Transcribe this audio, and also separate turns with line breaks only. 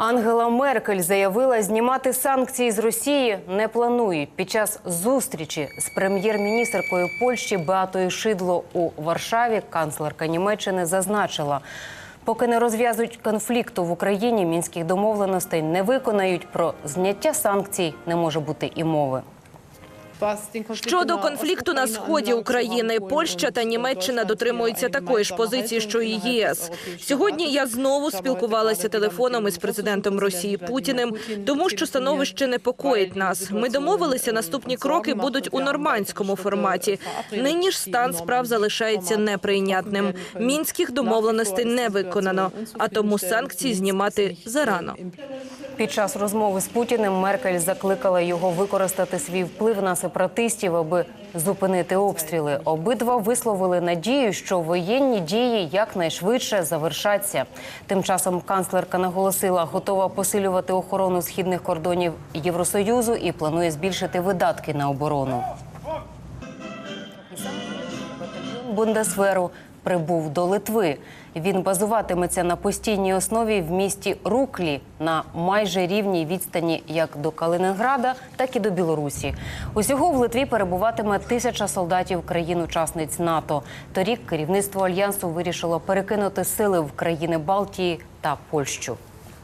Ангела Меркель заявила, знімати санкції з Росії не планують. Під час зустрічі з прем'єр-міністркою Польщі Беатою Шидло у Варшаві канцлерка Німеччини зазначила. Поки не розв'язують конфлікту в Україні, мінських домовленостей не виконають. Про зняття санкцій не може бути і мови.
Щодо конфлікту на сході України, Польща та Німеччина дотримуються такої ж позиції, що і ЄС. Сьогодні я знову спілкувалася телефоном із президентом Росії Путіним, тому що становище непокоїть нас. Ми домовилися, наступні кроки будуть у нормандському форматі. Нині ж стан справ залишається неприйнятним. Мінських домовленостей не виконано, а тому санкції знімати зарано.
Під час розмови з Путіним Меркель закликала його використати свій вплив на сепаратистів, аби зупинити обстріли. Обидва висловили надію, що воєнні дії якнайшвидше завершаться. Тим часом канцлерка наголосила, готова посилювати охорону східних кордонів Євросоюзу і планує збільшити видатки на оборону. Бундесверу прибув до Литви. Він базуватиметься на постійній основі в місті Руклі на майже рівній відстані як до Калининграда, так і до Білорусі. Усього в Литві перебуватиме тисяча солдатів країн-учасниць НАТО. Торік керівництво альянсу вирішило перекинути сили в країни Балтії та Польщу.